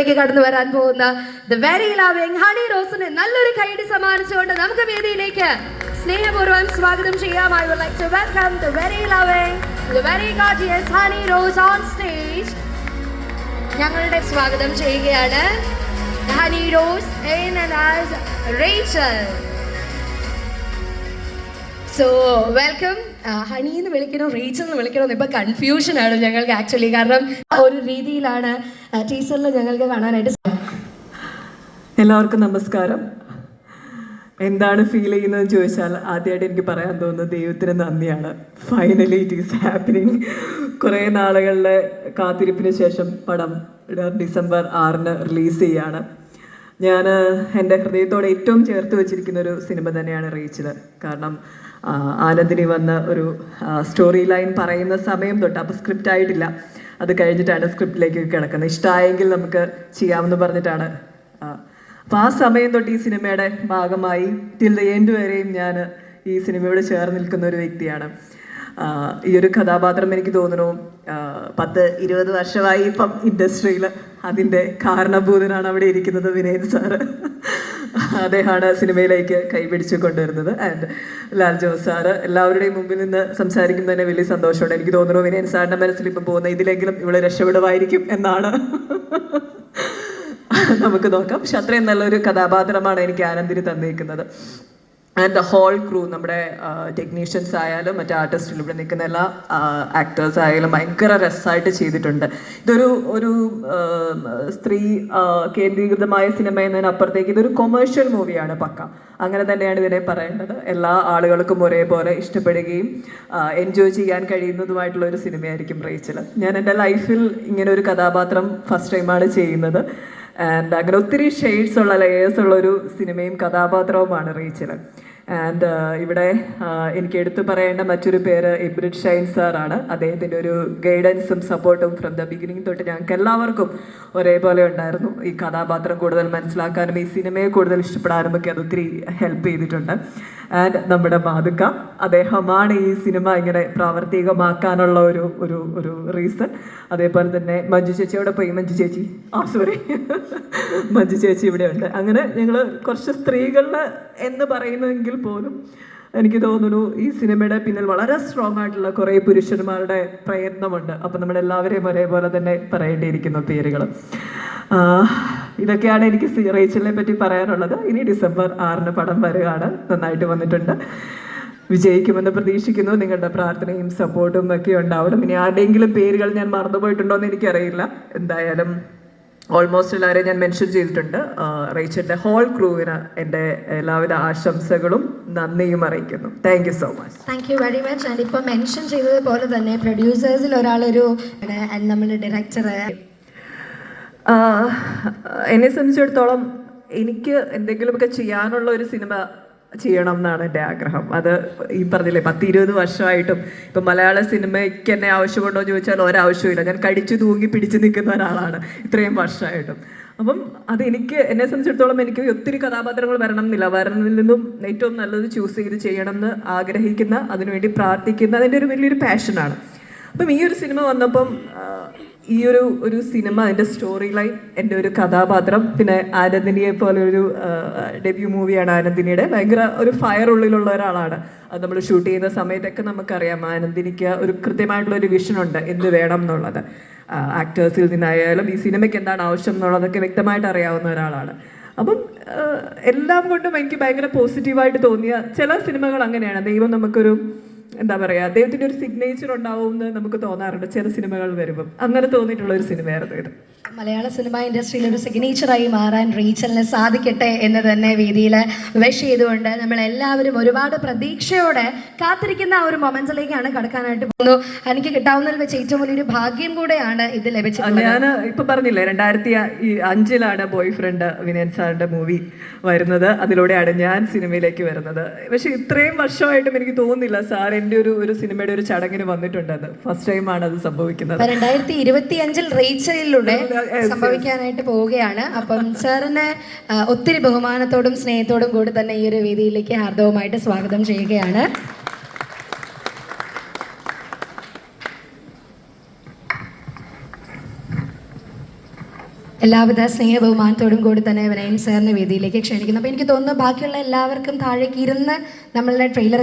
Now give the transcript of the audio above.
ിലേക്ക് കടന്നു വരാൻ പോകുന്ന ദ വെരി ലവിംഗ് ഹണി റോസിന് നല്ലൊരു കൈയടി സമ്മാനിച്ചുകൊണ്ട് നമുക്ക് വേദിയിലേക്ക് സ്നേഹപൂർവം സ്വാഗതം ചെയ്യാം. To welcome the very loving the very gorgeous Honey Rose on stage ഞങ്ങളുടെ സ്വാഗതം ചെയ്യുകയാണ് Honey Rose Rachel so welcome honey എന്ന് വിളിക്കണോ റീച്ചൽ എന്ന് വിളിക്കണോ ഇപ്പൊ കൺഫ്യൂഷൻ ആണ് ഞങ്ങൾക്ക് ആക്ച്വലി കാരണം ഒരു രീതിയിലാണ് ടീച്ചറിൽ ഞങ്ങൾക്ക് കാണാനായിട്ട് എല്ലാവർക്കും നമസ്കാരം. എന്താണ് ഫീൽ ചെയ്യുന്നതെന്ന് ചോദിച്ചാൽ ആദ്യമായിട്ട് എനിക്ക് പറയാൻ തോന്നുന്നത് ദൈവത്തിന് നന്ദിയാണ്. ഫൈനലി ഇറ്റ് ഈസ് ഹാപ്പനിങ് കുറേ നാളുകളുടെ കാത്തിരിപ്പിന് ശേഷം പടം ഡിസംബർ ആറിന് റിലീസ് ചെയ്യാണ്. ഞാൻ എന്റെ ഹൃദയത്തോടെ ഏറ്റവും ചേർത്ത് വെച്ചിരിക്കുന്ന ഒരു സിനിമ തന്നെയാണ് റീച്ചിൽ കാരണം ആനന്ദിനി വന്ന ഒരു സ്റ്റോറി ലൈൻ പറയുന്ന സമയം തൊട്ട് അപ്പോൾ സ്ക്രിപ്റ്റ് ആയിട്ടില്ല. അത് കഴിഞ്ഞിട്ടാണ് സ്ക്രിപ്റ്റിലേക്ക് കിടക്കുന്നത്. ഇഷ്ടമായെങ്കിൽ നമുക്ക് ചെയ്യാമെന്ന് പറഞ്ഞിട്ടാണ് അപ്പം ആ സമയം തൊട്ട് ഈ സിനിമയുടെ ഭാഗമായി ടിൽ ദ എൻഡ് വരെയും ഞാൻ ഈ സിനിമയോട് ചേർന്ന് നിൽക്കുന്ന ഒരു വ്യക്തിയാണ്. ഈ ഒരു കഥാപാത്രം എനിക്ക് തോന്നുന്നു പത്ത് ഇരുപത് വർഷമായി ഇപ്പം ഇൻഡസ്ട്രിയിൽ അതിന്റെ കാരണഭൂതനാണ് അവിടെ ഇരിക്കുന്നത് വിനയൻ സാറ്. അദ്ദേഹമാണ് സിനിമയിലേക്ക് കൈപിടിച്ച് കൊണ്ടുവരുന്നത്. ആൻഡ് ലാൽ ജോസ് സാറ് എല്ലാവരുടെയും മുമ്പിൽ നിന്ന് സംസാരിക്കുന്നത് തന്നെ വലിയ സന്തോഷമുണ്ട് എനിക്ക് തോന്നുന്നു വിനയൻ സാറിന്റെ മനസ്സിൽ ഇപ്പം പോകുന്ന ഇതിലെങ്കിലും ഇവിടെ രക്ഷപ്പെടുമായിരിക്കും എന്നാണ്. നമുക്ക് നോക്കാം. പക്ഷെ അത്രയും നല്ലൊരു കഥാപാത്രമാണ് എനിക്ക് ആനന്ദിന് തന്നിരിക്കുന്നത്. ആൻഡ് ദ ഹോൾ ക്രൂ നമ്മുടെ ടെക്നീഷ്യൻസ് ആയാലും മറ്റേ ആർട്ടിസ്റ്റുകൾ ഇവിടെ നിൽക്കുന്ന എല്ലാ ആക്ടേഴ്സ് ആയാലും ഭയങ്കര രസമായിട്ട് ചെയ്തിട്ടുണ്ട്. ഇതൊരു ഒരു സ്ത്രീ കേന്ദ്രീകൃതമായ സിനിമ എന്നതിനപ്പുറത്തേക്ക് ഇതൊരു കൊമേഴ്ഷ്യൽ മൂവിയാണ് പക്ക. അങ്ങനെ തന്നെയാണ് ഇതിനെ പറയേണ്ടത്. എല്ലാ ആളുകൾക്കും ഒരേപോലെ ഇഷ്ടപ്പെടുകയും എൻജോയ് ചെയ്യാൻ കഴിയുന്നതുമായിട്ടുള്ള ഒരു സിനിമയായിരിക്കും റേച്ചൽ. ഞാൻ എന്റെ ലൈഫിൽ ഇങ്ങനെ ഒരു കഥാപാത്രം ഫസ്റ്റ് ടൈമാണ് ചെയ്യുന്നത്. ആൻഡ് അങ്ങനെ ഒത്തിരി ഷെയ്ഡ്സ് ഉള്ള ലെയേഴ്സ് ഉള്ള ഒരു സിനിമയും കഥാപാത്രവുമാണ് റീച്ചൽ. ആൻഡ് ഇവിടെ ആ, എനിക്ക് എടുത്തു പറയേണ്ട മറ്റൊരു പേര് ഇബ്രിഡ് ഷൈൻ സാറാണ്. അദ്ദേഹത്തിന്റെ ഒരു ഗൈഡൻസും സപ്പോർട്ടും ഫ്രം ദ ബിഗിനിങ് തൊട്ട് ഞങ്ങൾക്ക് എല്ലാവർക്കും ഒരേപോലെ ഉണ്ടായിരുന്നു. ഈ കഥാപാത്രം കൂടുതൽ മനസ്സിലാക്കാനും ഈ സിനിമയെ കൂടുതൽ ഇഷ്ടപ്പെടാനും ഒക്കെ അത് ഒത്തിരി ഹെൽപ്പ് ചെയ്തിട്ടുണ്ട്. ആൻഡ് നമ്മുടെ മാതുക്ക അദ്ദേഹമാണ് ഈ സിനിമ ഇങ്ങനെ പ്രാവർത്തികമാക്കാനുള്ള ഒരു ഒരു ഒരു റീസൺ അതേപോലെ തന്നെ മഞ്ജു ചേച്ചിയോടെ പോയി മഞ്ജു ചേച്ചി? ആ സോറി മഞ്ജു ചേച്ചി ഇവിടെ ഉണ്ട്. അങ്ങനെ ഞങ്ങൾ കുറച്ച് സ്ത്രീകളിൽ എന്ന് പറയുന്നെങ്കിൽ പോലും എനിക്ക് തോന്നുന്നു ഈ സിനിമയുടെ പിന്നിൽ വളരെ സ്ട്രോങ് ആയിട്ടുള്ള കുറേ പുരുഷന്മാരുടെ പ്രയത്നമുണ്ട്. അപ്പം നമ്മളെല്ലാവരെയും ഒരേപോലെ തന്നെ പറയേണ്ടിയിരിക്കുന്നു പേരുകൾ ഇതൊക്കെയാണ് എനിക്ക് സി റേച്ചലിനെ പറ്റി പറയാനുള്ളത്. ഇനി ഡിസംബർ ആറിന് പടം വരികയാണ്. നന്നായിട്ട് വന്നിട്ടുണ്ട്. വിജയിക്കുമെന്ന് പ്രതീക്ഷിക്കുന്നു. നിങ്ങളുടെ പ്രാർത്ഥനയും സപ്പോർട്ടും ഒക്കെ ഉണ്ടാവണം. ഇനി ആരുടെയെങ്കിലും പേരുകൾ ഞാൻ മറന്നുപോയിട്ടുണ്ടോ എന്ന് എനിക്കറിയില്ല. എന്തായാലും ഓൾമോസ്റ്റ് എല്ലാവരെയും ഞാൻ മെൻഷൻ ചെയ്തിട്ടുണ്ട്. റേച്ചലിന്റെ ഹോൾ ക്രൂവിന് എന്റെ എല്ലാവിധ ആശംസകളും നന്ദിയും അറിയിക്കുന്നു. Thank you so much thank you very much and mention ചെയ്തതുപോലെ തന്നെ പ്രൊഡ്യൂസേഴ്സിൽ ഒരാളൊരു നമ്മുടെ ഡയറക്ടർ എന്നെ സംബന്ധിച്ചിടത്തോളം എനിക്ക് എന്തെങ്കിലുമൊക്കെ ചെയ്യാനുള്ള ഒരു സിനിമ ചെയ്യണം എന്നാണ് എന്റെ ആഗ്രഹം. അത് ഈ പറഞ്ഞില്ലേ പത്ത് ഇരുപത് വർഷമായിട്ടും ഇപ്പം മലയാള സിനിമയ്ക്ക് എന്നെ ആവശ്യമുണ്ടോ എന്ന് ചോദിച്ചാൽ ഒരാവശ്യമില്ല ഞാൻ കടിച്ചു തൂങ്ങി പിടിച്ചു നിൽക്കുന്ന ഒരാളാണ് ഇത്രയും വർഷമായിട്ടും. അപ്പം അത് എനിക്ക് എന്നെ സംബന്ധിച്ചിടത്തോളം എനിക്ക് ഒത്തിരി കഥാപാത്രങ്ങൾ വരണം എന്നില്ല വരണതിൽ നിന്നും ഏറ്റവും നല്ലത് ചൂസ് ചെയ്ത് ചെയ്യണം എന്ന് ആഗ്രഹിക്കുന്ന അതിനുവേണ്ടി പ്രാർത്ഥിക്കുന്ന അതിന്റെ ഒരു വലിയൊരു പാഷനാണ് അപ്പം ഈ ഒരു സിനിമ വന്നപ്പം ഈ ഒരു ഒരു സിനിമ അതിന്റെ സ്റ്റോറി ലൈൻ എന്റെ ഒരു കഥാപാത്രം പിന്നെ ആനന്ദിനിയെ പോലെ ഒരു ഡെബ്യൂ മൂവിയാണ് ആനന്ദിനിയുടെ. ഭയങ്കര ഒരു ഫയർ ഉള്ളിലുള്ള ഒരാളാണ്. അത് നമ്മൾ ഷൂട്ട് ചെയ്യുന്ന സമയത്തൊക്കെ നമുക്കറിയാം ആനന്ദിനിക്ക് ഒരു കൃത്യമായിട്ടുള്ള ഒരു വിഷൻ ഉണ്ട് എന്ത് വേണം എന്നുള്ളത്. ആക്ടേഴ്സിൽ നിന്നായാലും ഈ സിനിമയ്ക്ക് എന്താണ് ആവശ്യം എന്നുള്ളതൊക്കെ വ്യക്തമായിട്ട് അറിയാവുന്ന ഒരാളാണ്. അപ്പം എല്ലാം കൊണ്ടും എനിക്ക് ഭയങ്കര പോസിറ്റീവായിട്ട് തോന്നിയ ചില സിനിമകൾ അങ്ങനെയാണ്. ദൈവം നമുക്കൊരു എന്താ പറയാ അദ്ദേഹത്തിന്റെ ഒരു സിഗ്നേച്ചർ ഉണ്ടാവും എന്ന് നമുക്ക് തോന്നാറുണ്ട് ചില സിനിമകൾ വരുമ്പം. അങ്ങനെ തോന്നിയിട്ടുള്ള ഒരു സിനിമയായിരുന്നു ഇത്. മലയാള സിനിമ ഇൻഡസ്ട്രിയിൽ ഒരു സിഗ്നേച്ചറായി മാറാൻ റീച്ചലിന് സാധിക്കട്ടെ എന്ന് തന്നെ വേദിയിൽ വിഷ് ചെയ്തുകൊണ്ട് നമ്മൾ എല്ലാവരും ഒരുപാട് പ്രതീക്ഷയോടെ കാത്തിരിക്കുന്ന ആ ഒരു മൊമെന്റ്സിലേക്കാണ് കടക്കാനായിട്ട് പോകുന്നു എനിക്ക് കിട്ടാവുന്നതിൽ വെച്ച് ഏറ്റവും വലിയൊരു ഭാഗ്യം കൂടെയാണ് ഇത് ലഭിച്ചത് ഞാൻ ഇപ്പൊ പറഞ്ഞില്ലേ രണ്ടായിരത്തി അഞ്ചിലാണ് ബോയ് ഫ്രണ്ട് വിനയൻ സാറിന്റെ മൂവി വരുന്നത്. അതിലൂടെയാണ് ഞാൻ സിനിമയിലേക്ക് വരുന്നത്. പക്ഷെ ഇത്രയും വർഷമായിട്ടും എനിക്ക് തോന്നുന്നില്ല സാർ എന്റെ ഒരു ഒരു സിനിമയുടെ ഒരു ചടങ്ങിന് വന്നിട്ടുണ്ടെന്ന്. ഫസ്റ്റ് ടൈമാണ് അത് സംഭവിക്കുന്നത്. രണ്ടായിരത്തി ഇരുപത്തി അഞ്ചിൽ റേച്ചലിലൂടെ സംഭവിക്കാനായിട്ട് പോവുകയാണ്. അപ്പം സാറിനെ ഒത്തിരി ബഹുമാനത്തോടും സ്നേഹത്തോടും കൂടി തന്നെ ഈ ഒരു വേദിയിലേക്ക് ഹാർദവുമായിട്ട് സ്വാഗതം ചെയ്യുകയാണ്. എല്ലാവിധ സ്നേഹ ബഹുമാനത്തോടും കൂടി തന്നെ വിനയൻ സാറിനെ വേദിയിലേക്ക് ക്ഷണിക്കുന്നു. അപ്പോൾ എനിക്ക് തോന്നുന്നു ബാക്കിയുള്ള എല്ലാവർക്കും താഴേക്ക് ഇരുന്ന് നമ്മളുടെ ട്രെയിലർ